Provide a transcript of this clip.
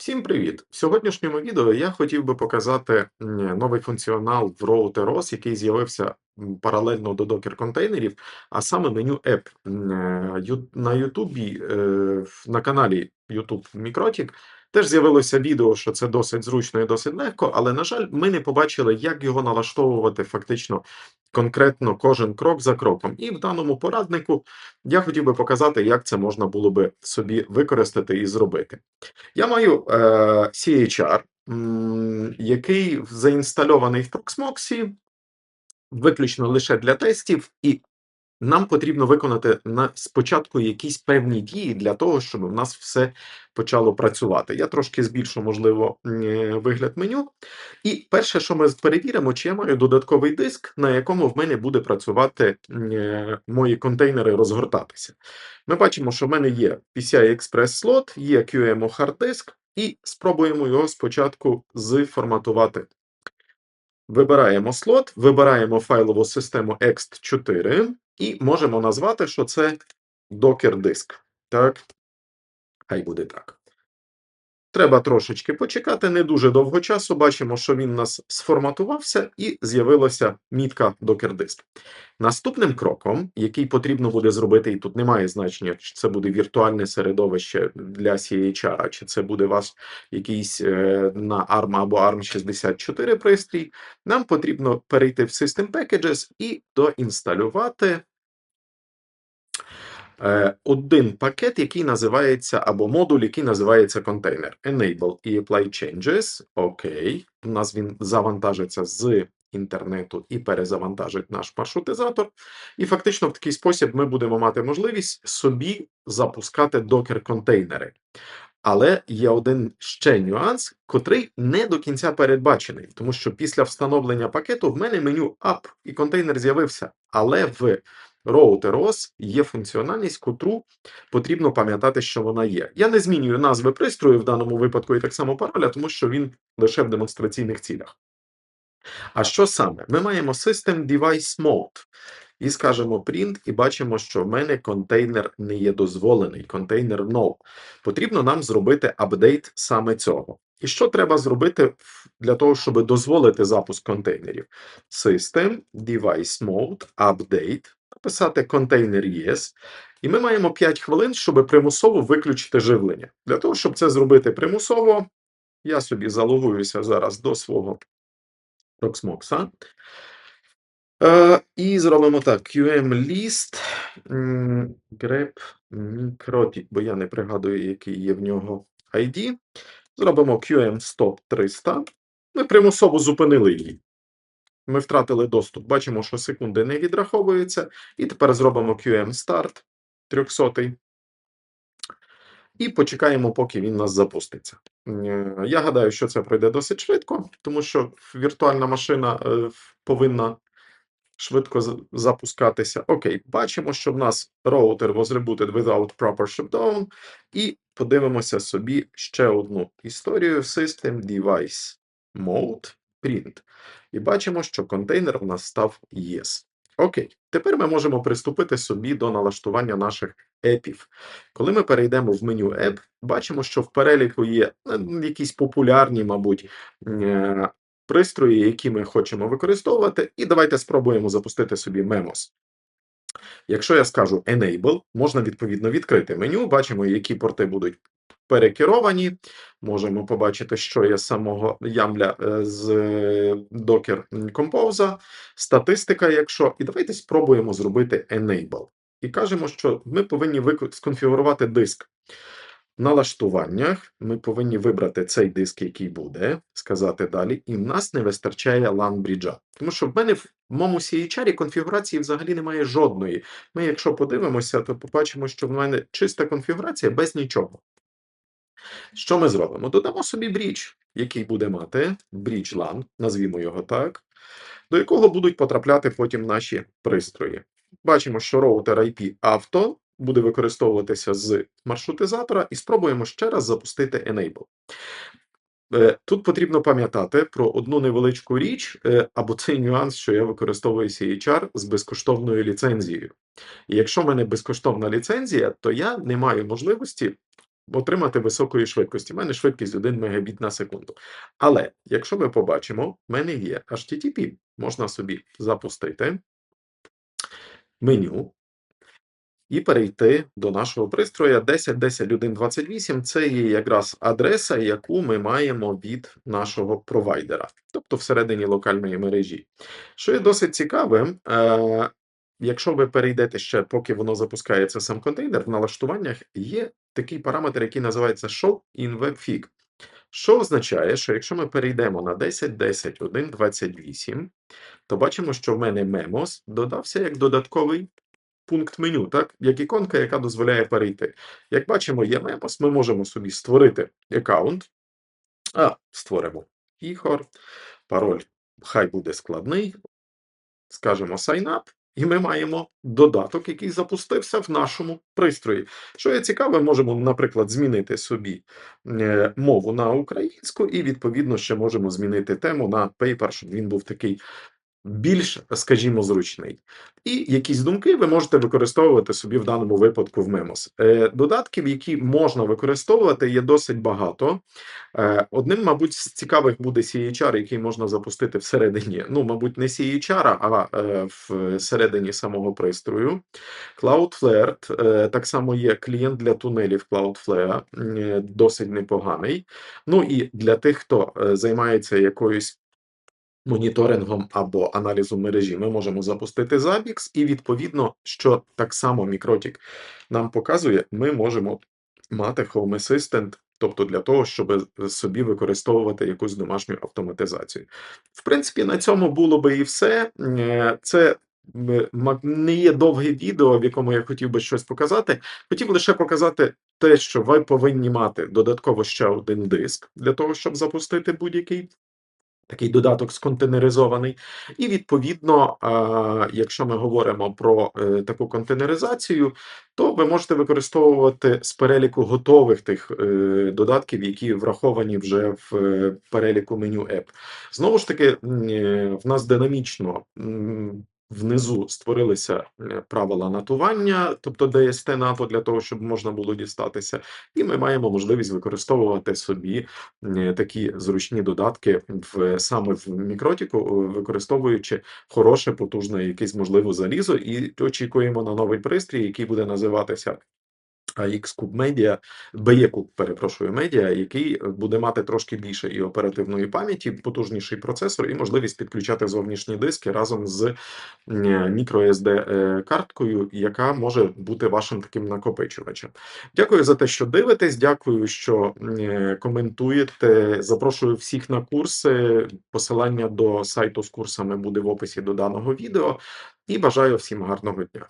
Всім привіт! В сьогоднішньому відео я хотів би показати новий функціонал в Router.os, який з'явився паралельно до докер-контейнерів, а саме меню App. Е, На Ютубі, е, на каналі YouTube Мікротік теж з'явилося відео, що це досить зручно і досить легко, але, на жаль, ми не побачили, як його налаштовувати фактично конкретно кожен крок за кроком. І в даному пораднику я хотів би показати, як це можна було би собі використати і зробити. Я маю е, CHR, м, який заінстальований в Proxmox виключно лише для тестів, і нам потрібно виконати на спочатку якісь певні дії для того, щоб в нас все почало працювати. Я трошки збільшу, можливо, е, вигляд меню. І перше, що ми перевіримо, чи я маю додатковий диск, на якому в мене буде працювати е, мої контейнери розгортатися. Ми бачимо, що в мене є PCI Express слот, є QEMO hard disk, і спробуємо його спочатку зформатувати. Вибираємо слот, вибираємо файлову систему ext4 і можемо назвати, що це Docker диск. Так, хай буде так. Треба трошечки почекати, не дуже довго часу. Бачимо, що він у нас сформатувався і з'явилася мітка Docker диск. Наступним кроком, який потрібно буде зробити, і тут немає значення, чи це буде віртуальне середовище для CHR, чи це буде ваш якийсь е, на ARM або ARM64 пристрій, нам потрібно перейти в System Packages і доінсталювати один пакет, який називається, або модуль, який називається контейнер. Enable і Apply Changes. Окей. У нас він завантажиться з інтернету і перезавантажить наш маршрутизатор. І фактично в такий спосіб ми будемо мати можливість собі запускати докер-контейнери. Але є один ще нюанс, котрий не до кінця передбачений, тому що після встановлення пакету в мене меню App і контейнер з'явився. Але в Router.os є функціональність, котру потрібно пам'ятати, що вона є. Я не змінюю назви пристрою в даному випадку і так само пароля, тому що він лише в демонстраційних цілях. А що саме? Ми маємо System Device Mode. І скажемо print, і бачимо, що в мене контейнер не є дозволений, контейнер null. Потрібно нам зробити апдейт саме цього. І що треба зробити для того, щоб дозволити запуск контейнерів? System, Device Mode, Update, написати контейнер Yes. І ми маємо 5 хвилин, щоб примусово виключити живлення. Для того, щоб це зробити примусово, я собі залогуюся зараз до свого Proxmox. Е, і зробимо так: QM-list, grep microtik, бо я не пригадую, який є в нього ID. Зробимо QM-stop 300. Ми примусово зупинили її. Ми втратили доступ. Бачимо, що секунди не відраховуються. І тепер зробимо QM-start 300. І почекаємо, поки він нас запуститься. Е, Я гадаю, що це пройде досить швидко, тому що віртуальна машина е, повинна швидко запускатися. Окей, бачимо, що в нас роутер was rebooted without proper shutdown. І подивимося собі ще одну історію System Device Mode Print. І бачимо, що контейнер в нас став Yes. Окей, тепер ми можемо приступити собі до налаштування наших епів. Коли ми перейдемо в меню App, бачимо, що в переліку є е, якісь популярні, мабуть, е, пристрої, які ми хочемо використовувати, і давайте спробуємо запустити собі Memos. Якщо я скажу Enable, можна відповідно відкрити меню, бачимо, які порти будуть перекеровані. Можемо побачити, що є самого ямля е, з е, Docker Compose, статистика, якщо. І давайте спробуємо зробити Enable. І кажемо, що ми повинні сконфігурувати диск. В налаштуваннях ми повинні вибрати цей диск, який буде, сказати далі, і в нас не вистачає LAN-бріджа. Тому що в мене в моєму CHR конфігурації взагалі немає жодної. Ми, якщо подивимося, то побачимо, що в мене чиста конфігурація без нічого. Що ми зробимо? Додамо собі брідж, який буде мати брідж LAN, назвімо його так, до якого будуть потрапляти потім наші пристрої. Бачимо, що роутер IP авто буде використовуватися з маршрутизатора, і спробуємо ще раз запустити Enable. Е, Тут потрібно пам'ятати про одну невеличку річ, е, або цей нюанс, що я використовую CHR з безкоштовною ліцензією. І якщо в мене безкоштовна ліцензія, то я не маю можливості отримати високої швидкості. У мене швидкість 1 мегабіт на секунду. Але якщо ми побачимо, в мене є HTTP. Можна собі запустити меню і перейти до нашого пристрою 10.10.1.28. Це є якраз адреса, яку ми маємо від нашого провайдера, тобто всередині локальної мережі. Що є досить цікавим, е, якщо ви перейдете ще, поки воно запускається сам контейнер, в налаштуваннях є такий параметр, який називається Show in WebFig. Що означає, що якщо ми перейдемо на 10.10.1.28, то бачимо, що в мене Memos додався як додатковий пункт меню, так? Як іконка, яка дозволяє перейти. Як бачимо, є Memos, ми можемо собі створити аккаунт. А, створимо Ігор. Пароль хай буде складний. Скажемо sign up. І ми маємо додаток, який запустився в нашому пристрої. Що є цікаве, можемо, наприклад, змінити собі е, мову на українську, і, відповідно, ще можемо змінити тему на paper, щоб він був такий більш, скажімо, зручний. І якісь думки ви можете використовувати собі в даному випадку в. Е, Додатків, які можна використовувати, є досить багато. Е, Одним, мабуть, з цікавих буде CHR, який можна запустити всередині. Ну, мабуть, не CHR, а е, всередині самого пристрою. Cloudflare, е, так само є клієнт для тунелів Cloudflare, досить непоганий. Ну і для тих, хто займається якоюсь моніторингом або аналізом мережі, ми можемо запустити Zabbix, і відповідно, що так само Мікротік нам показує, ми можемо мати Home Assistant, тобто для того, щоб собі використовувати якусь домашню автоматизацію. В принципі, на цьому було би і все. Е, Це не є довге відео, в якому я хотів би щось показати. Хотів лише показати те, що ви повинні мати додатково ще один диск для того, щоб запустити будь-який такий додаток сконтейнеризований. І відповідно, якщо ми говоримо про е, таку контейнеризацію, то ви можете використовувати з переліку готових тих е, додатків, які враховані вже в е, переліку меню App. Знову ж таки, в нас динамічно. Внизу створилися е, правила натування, тобто DST НАТО для того, щоб можна було дістатися, і ми маємо можливість використовувати собі е, такі зручні додатки в саме в мікротіку, е, використовуючи хороше, потужне якесь можливо залізо, і очікуємо на новий пристрій, який буде називатися. X-Cube Media, BE-Cube, перепрошую, Media, який буде мати трошки більше і оперативної пам'яті, потужніший процесор, і можливість підключати зовнішні диски разом з microSD е, карткою, яка може бути вашим таким накопичувачем. Дякую за те, що дивитесь. Дякую, що е, коментуєте. Запрошую всіх на курси. Посилання до сайту з курсами буде в описі до даного відео. І бажаю всім гарного дня.